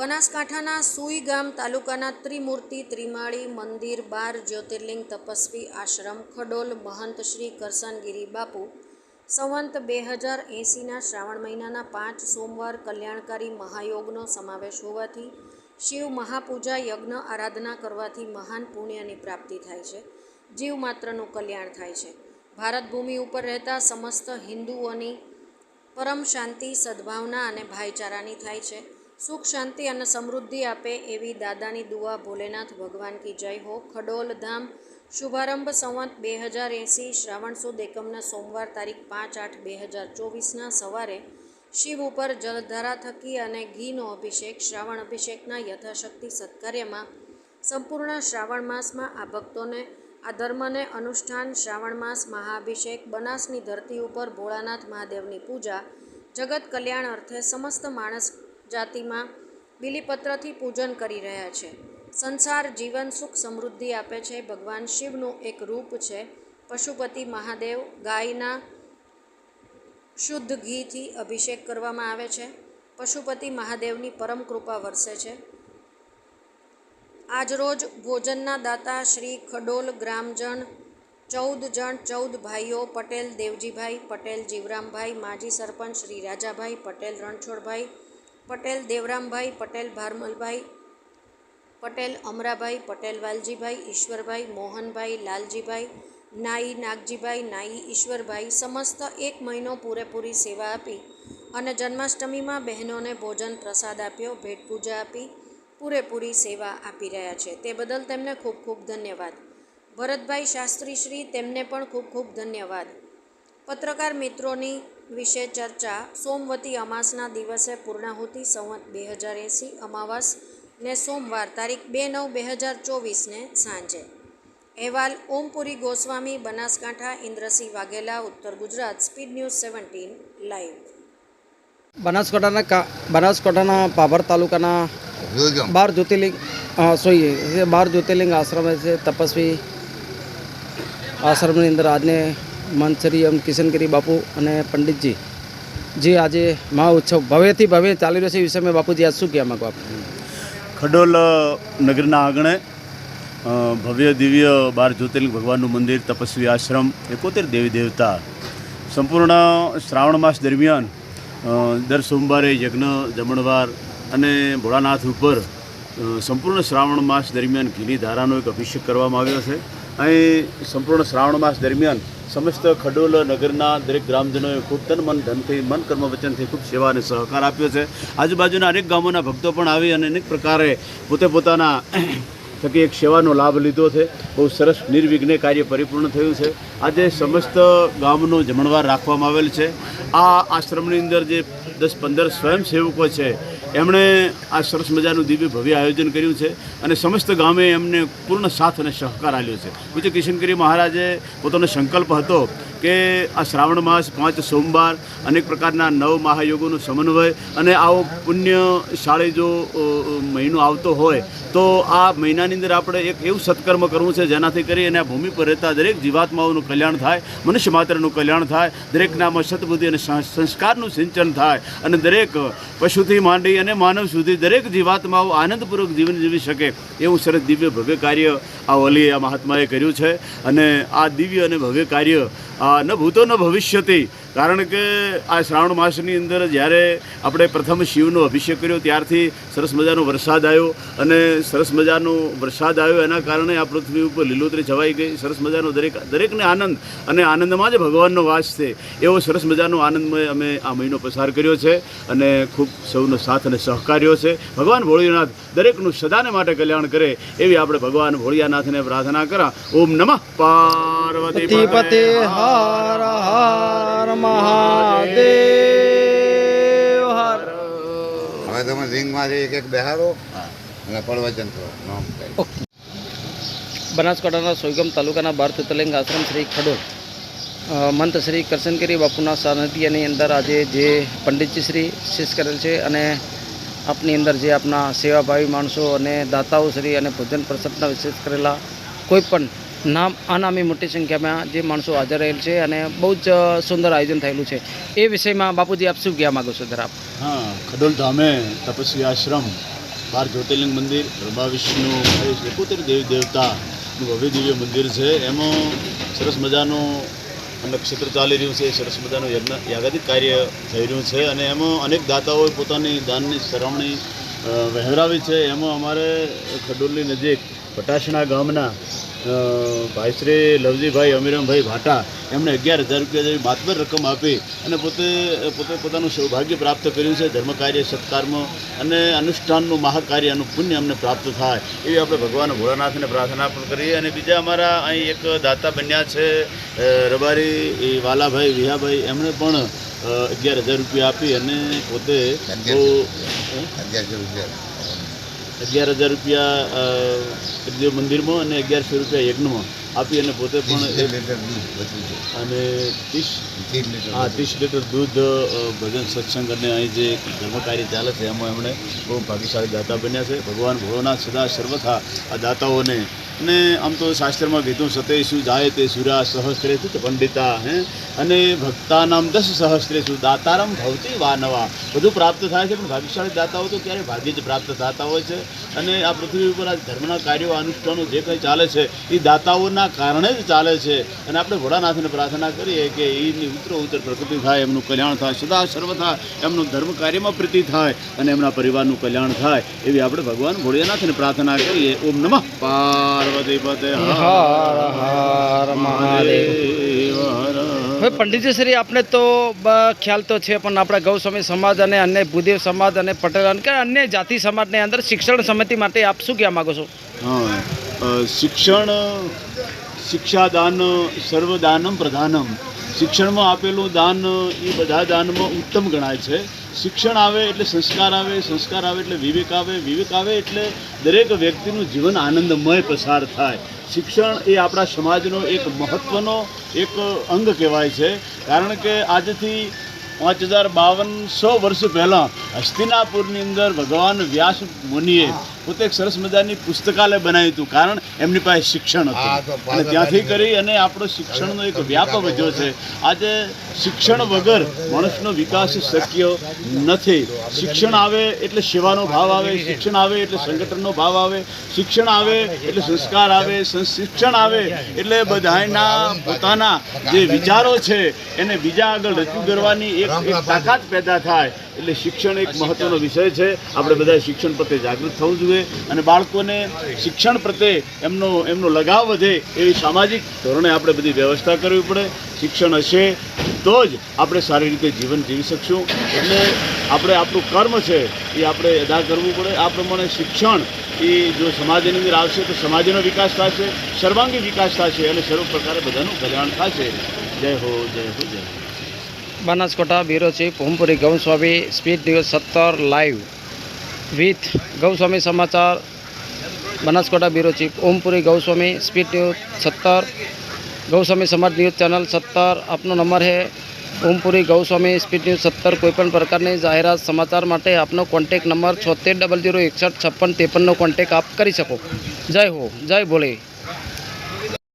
બનાસકાંઠાના સુઈ ગામ તાલુકાના ત્રિમૂર્તિ, ત્રિમાળી મંદિર બાર જ્યોતિર્લિંગ તપસ્વી આશ્રમ ખડોલ મહંત શ્રી કરસનગીરી બાપુ સંવંત બે હજાર એંસીના શ્રાવણ મહિનાના પાંચ સોમવાર કલ્યાણકારી મહાયોગનો સમાવેશ હોવાથી શિવ મહાપૂજા યજ્ઞ આરાધના કરવાથી મહાન પુણ્યની પ્રાપ્તિ થાય છે. જીવ માત્રનું કલ્યાણ થાય છે. ભારત ભૂમિ ઉપર રહેતા સમસ્ત હિન્દુઓની પરમ શાંતિ, સદ્ભાવના અને ભાઈચારાની થાય છે. સુખ, શાંતિ અને સમૃદ્ધિ આપે એવી દાદાની દુઆ ભોલેનાથ ભગવાન કી જય હો. ખડોલ ધામ શુભારંભ સંવત બે હજાર એંસી શ્રાવણ સુદ એકમના સોમવાર તારીખ પાંચ આઠ બે હજાર ચોવીસના સવારે શિવ ઉપર જલધારા થકી અને ઘીનો અભિષેક, શ્રાવણ અભિષેકના યથાશક્તિ સત્કાર્યમાં સંપૂર્ણ શ્રાવણ માસમાં આ ભક્તોને, આ ધર્મને અનુષ્ઠાન શ્રાવણ માસ મહાઅભિષેક, બનાસની ધરતી ઉપર ભોળાનાથ મહાદેવની પૂજા, જગત કલ્યાણ અર્થે સમસ્ત માણસ જાતિમાં બિલીપત્રથી પૂજન કરી રહ્યા છે. સંસાર, જીવન, સુખ, સમૃદ્ધિ આપે છે. ભગવાન શિવનું એક રૂપ છે. પશુપતિ મહાદેવ ગાયના શુદ્ધ ઘીથી અભિષેક કરવામાં આવે છે. પશુપતિ મહાદેવની પરમ કૃપા વરસે છે. આજરોજ ભોજનના દાતા શ્રી ખડોલ ગ્રામજણ ચૌદ જણ, ચૌદ ભાઈઓ, પટેલ દેવજીભાઈ, પટેલ જીવરામભાઈ, માજી સરપંચ શ્રી રાજાભાઈ, પટેલ રણછોડભાઈ પટેલ દેવરામભાઈ, પટેલ ભારમલભાઈ, પટેલ અમરાભાઈ, પટેલ વાલજીભાઈ, ઈશ્વરભાઈ, મોહનભાઈ, લાલજીભાઈ, નાઈ નાગજીભાઈ, નાઈ ઈશ્વરભાઈ સમસ્ત એક મહિનો પૂરેપૂરી સેવા આપી અને જન્માષ્ટમીમાં બહેનોને ભોજન પ્રસાદ આપ્યો, ભેટ પૂજા આપી, પૂરેપૂરી સેવા આપી રહ્યા છે. તે બદલ તેમને ખૂબ ખૂબ ધન્યવાદ. ભરતભાઈ શાસ્ત્રી શ્રી તેમને પણ ખૂબ ખૂબ ધન્યવાદ. પત્રકાર મિત્રોની વિશે ચર્ચા સોમવતી અમાસના દિવસે પૂર્ણાહુતિ સંવત બે હજાર એંસી અમાવાસ ને સોમવાર તારીખ બે નવ બે હજાર ચોવીસને સાંજે. અહેવાલ ઓમપુરી ગોસ્વામી બનાસકાંઠા ઇન્દ્રસિંહ વાઘેલા ઉત્તર Gujarat speed news seventeen live. બનાસકાંઠાના કા બનાસકાંઠાના પાભર તાલુકાના બાર જ્યોતિર્લિંગ સોરી બાર જ્યોતિર્લિંગ આશ્રમ છે તપસ્વી આશ્રમની અંદર આજને મંત્રી એમ કિશનગીરી બાપુ અને પંડિતજી. જે આજે મહા ઉત્સવ ભવ્યથી ભવ્ય ચાલી રહ્યો છે, એ વિષયમાં બાપુજી આજ શું કહેવા માગો આપ? ખડોલ નગરના આંગણે ભવ્ય દિવ્ય બાર જ્યોતિર્લિંગ ભગવાનનું મંદિર, તપસ્વી આશ્રમ, એકોતેર દેવી દેવતા. સંપૂર્ણ શ્રાવણ માસ દરમિયાન દર સોમવારે યજ્ઞ જમણવાર અને ભોળાનાથ ઉપર સંપૂર્ણ શ્રાવણ માસ દરમિયાન ઘીની ધારાનો એક અભિષેક કરવામાં આવ્યો છે. અહીં સંપૂર્ણ શ્રાવણ માસ દરમિયાન સમસ્ત ખડોલ નગરના દરેક ગ્રામજનોએ ખૂબ તન મન ધનથી, મન કર્મ વચનથી ખૂબ સેવા અને સહકાર આપ્યો છે. આજુબાજુના અનેક ગામોના ભક્તો પણ આવી અને અનેક પ્રકારે પોતે પોતાના થકી એક સેવાનો લાભ લીધો છે. બહુ સરસ નિર્વિઘ્ને કાર્ય પરિપૂર્ણ થયું છે. આજે સમસ્ત ગામનો જમણવાર રાખવામાં આવેલ છે. આ આશ્રમની અંદર જે દસ પંદર સ્વયંસેવકો છે, એમણે આ સરસ મજાનું દિવ્ય ભવ્ય આયોજન કર્યું છે અને સમસ્ત ગામે એમને પૂર્ણ સાથ અને સહકાર આપ્યો છે. પૂજ્ય કિશનગીરી મહારાજે પોતાનો સંકલ્પ હતો કે આ શ્રાવણ માસ, પાંચ સોમવાર અનેક પ્રકારના નવ મહાયોગોનો સમન્વય અને આવો પુણ્યશાળી જો મહિનો આવતો હોય તો આ મહિનાની અંદર આપણે એક એવું સત્કર્મ કરવું છે જેનાથી કરી અને આ ભૂમિ પર રહેતા દરેક જીવાત્માઓનું કલ્યાણ થાય, મનુષ્ય માત્રનું કલ્યાણ થાય દરેકનામાં સદબુદ્ધિ અને સંસ્કારનું સિંચન થાય અને દરેક પશુથી માંડી અને માનવ સુધી દરેક જીવાત્માઓ આનંદપૂર્વક જીવન જીવી શકે એવું સરસ દિવ્ય ભવ્ય કાર્ય આ ઓલી આ મહાત્માએ કર્યું છે. અને આ દિવ્ય અને ભવ્ય કાર્ય આ ન ભૂતો ન ભવિષ્યથી કારણ કે આ શ્રાવણ માસની અંદર જ્યારે આપણે પ્રથમ શિવનો અભિષેક કર્યો ત્યારથી સરસ મજાનો વરસાદ આવ્યો અને સરસ મજાનો વરસાદ આવ્યો. એના કારણે આ પૃથ્વી ઉપર લીલોતરી છવાઈ ગઈ. સરસ મજાનો દરેક દરેકને આનંદ અને આનંદમાં જ ભગવાનનો વાસ છે. એવો સરસ મજાનો આનંદમય અમે આ મહિનો પસાર કર્યો છે અને ખૂબ સૌનો સાથ અને સહકાર્યો છે. ભગવાન ભોળીનાથ દરેકનું સદાને માટે કલ્યાણ કરે એવી આપણે ભગવાન ભોળિયાનાથને પ્રાર્થના કરા. ઓમ નમઃ. પાર્વતી પતિપતે હર હર મહાદેવ હર. હવે તમે રિંગમાંથી એક એક બેહારો અને પ્રવચન કરો. નામ બનાસકાંઠાના સોયગમ તાલુકાના બાર જ્યોતિર્લિંગ આશ્રમ શ્રી ખડોલ. મંત શ્રી કરશનગીરી બાપુના સાનિધ્યની અંદર આજે જે પંડિતજી શ્રી શીશ કરેલ છે અને આપની અંદર જે આપના સેવાભાવી માણસો અને દાતાઓ શ્રી અને ભોજન પ્રસાદના વિશેષ કરેલા કોઈ પણ નામ અનામી મોટી સંખ્યામાં જે માણસો હાજર રહેલ છે અને બહુ જ સુંદર આયોજન થયેલું છે. એ વિષયમાં બાપુજી આપ શું કહેવા માગો છો ધરાપ હા, ખડોલ ધામે તપસ્વી આશ્રમ, બાર જ્યોતિર્લિંગ મંદિર બ્રહ્મા વિષ્ણુ એકોતેર દેવી દેવતાનું ભવ્ય દિવ્ય મંદિર છે. એમાં સરસ મજાનું નક્ષત્ર ચાલી રહ્યું છે. સરસ મજાનું યજ્ઞ, યાગાદિક કાર્ય થઈ રહ્યું છે અને એમાં અનેક દાતાઓએ પોતાની દાનની સરવણી વહેરાવી છે. એમાં અમારે ખડોલની નજીક પટાશણા ગામના અ, ભાઈ શ્રી લવજીભાઈ અમીરમભાઈ ભાટા એમણે અગિયાર હજાર રૂપિયા જેવી માતબર રકમ આપી અને પોતે પોતે પોતાનું સૌભાગ્ય પ્રાપ્ત કર્યું છે ધર્મ કાર્ય સત્કારમાં અને અનુષ્ઠાનનું મહાકાર્યનું પુણ્ય અમને પ્રાપ્ત થાય. એવી આપણે ભગવાન ભોળાનાથને પ્રાર્થના પણ કરીએ અને બીજા અમારા અહીં એક દાતા બન્યા છે રબારી વાલાભાઈ વિહાભાઈ એમણે પણ અગિયાર હજાર રૂપિયા આપી અને પોતે બહુ અગિયાર હજાર રૂપિયા મંદિરમાં અને અગિયારસો રૂપિયા યજ્ઞમાં. આપી અને પોતે પણ અને ત્રીસ હા ત્રીસ લીટર દૂધ ભજન સત્સંગ અને અહીં જે ધર્મ કાર્ય ચાલે છે એમાં એમણે બહુ ભાગ્યશાળી દાતા બન્યા છે. ભગવાન ભોળોનાથ સદા સર્વથા આ દાતાઓને. અને આમ તો શાસ્ત્રમાં કીધું સતેશુ જાય તે સુરા સહસ્ત્રે તુત પંડિતા હે? અને ભક્તાનામ દસ સહસ્ત્રેશુ દાતારમ ભવતી વાનવા. બધું પ્રાપ્ત થાય છે પણ ભાગ્યશાળી દાતાઓ તો ક્યારે ભાગ્ય જ પ્રાપ્ત થતા હોય છે? અને આ પૃથ્વી ઉપર આ ધર્મના કાર્યો અનુષ્ઠાનો જે કંઈ ચાલે છે એ દાતાઓના કારણે જ ચાલે છે. અને આપણે ભોળાનાથને પ્રાર્થના કરીએ કે એની ઉત્તરો ઉત્તર પ્રગતિ થાય એમનું કલ્યાણ થાય સદા સર્વથા એમનું ધર્મ કાર્યમાં પ્રીતિ થાય અને એમના પરિવારનું કલ્યાણ થાય એવી આપણે ભગવાન ભોળિયાનાથને પ્રાર્થના કરીએ. ઓમ નમઃ. પાર્વતી પતે હર હર મહાદેવ. હવે પંડિતજી શ્રી આપણે તો ખ્યાલ તો છે પણ આપણા ગૌ સ્વામી સમાજ અને અન્ય ભૂદેવ સમાજ અને પટેલ અને કે અન્ય જાતિ સમાજની અંદર શિક્ષણ સમિતિ માટે આપ શું કહેવા માગો છો? હા શિક્ષણ શિક્ષાદાન સર્વદાનમ પ્રધાનમ. શિક્ષણમાં આપેલું દાન એ બધા દાનમાં ઉત્તમ ગણાય છે. શિક્ષણ આવે એટલે સંસ્કાર આવે સંસ્કાર આવે એટલે વિવેક આવે વિવેક આવે એટલે દરેક વ્યક્તિનું જીવન આનંદમય પસાર થાય. શિક્ષણ એ આપણા સમાજનો એક મહત્ત્વનો એક અંગ કહેવાય છે. કારણ કે આજથી પાંચ હજાર બાવન સો વર્ષ પહેલાં હસ્તિનાપુરની અંદર ભગવાન વ્યાસ મુનિએ પોતે એક સરસ મજાની પુસ્તકાલય બનાવ્યું હતું કારણ એમની પાસે શિક્ષણ હતું. અને ત્યાંથી કરી અને આપણો શિક્ષણનો એક વ્યાપ વધ્યો છે. આજે શિક્ષણ વગર માણસનો વિકાસ શક્ય નથી. શિક્ષણ આવે એટલે સેવાનો ભાવ આવે શિક્ષણ આવે એટલે સંગઠનનો ભાવ આવે શિક્ષણ આવે એટલે સંસ્કાર આવે શિક્ષણ આવે એટલે બધાના પોતાના જે વિચારો છે એને બીજા આગળ રજૂ કરવાની એક એક તાકાત પેદા થાય. એટલે શિક્ષણ એક મહત્વનો વિષય છે. આપણે બધા શિક્ષણ પ્રત્યે જાગૃત થવું જોઈએ. અને બાળકોને શિક્ષણ પ્રત્યે એમનો એમનો લગાવ વધે એવી સામાજિક ધોરણે આપણે બધી વ્યવસ્થા કરવી પડે. શિક્ષણ હશે તો જ આપણે સારી રીતે જીવન જીવી શકશું. એટલે આપણે આપણું કર્મ છે એ આપણે અદા કરવું પડે. આ પ્રમાણે શિક્ષણ એ જો સમાજની અંદર આવશે તો સમાજનો વિકાસ થશે, સર્વાંગી વિકાસ થશે અને સર્વ પ્રકારે બધાનું કલ્યાણ થશે. જય હો જય હો જય હો. Banaskantha bureau chief Ompuri Goswami speed news સત્તર લાઈવ. વિથ ગૌસ્વામી સમાચાર Banaskantha bureau chief Ompuri Goswami speed news સત્તર ગૌસ્વામી સમાજ ન્યૂઝ ચેનલ સત્તર આપનો નંબર હે ઓમપુરી ગૌસ્વામી સ્પીડ ન્યૂઝ સત્તર કોઈપણ પ્રકારની જાહેરાત સમાચાર માટે આપનો કોન્ટેક નંબર છોતેર ડબલ જીરો એકસઠ છપ્પન ત્રેપનનો કોન્ટેક આપ કરી શકો જય હો જય ભોલે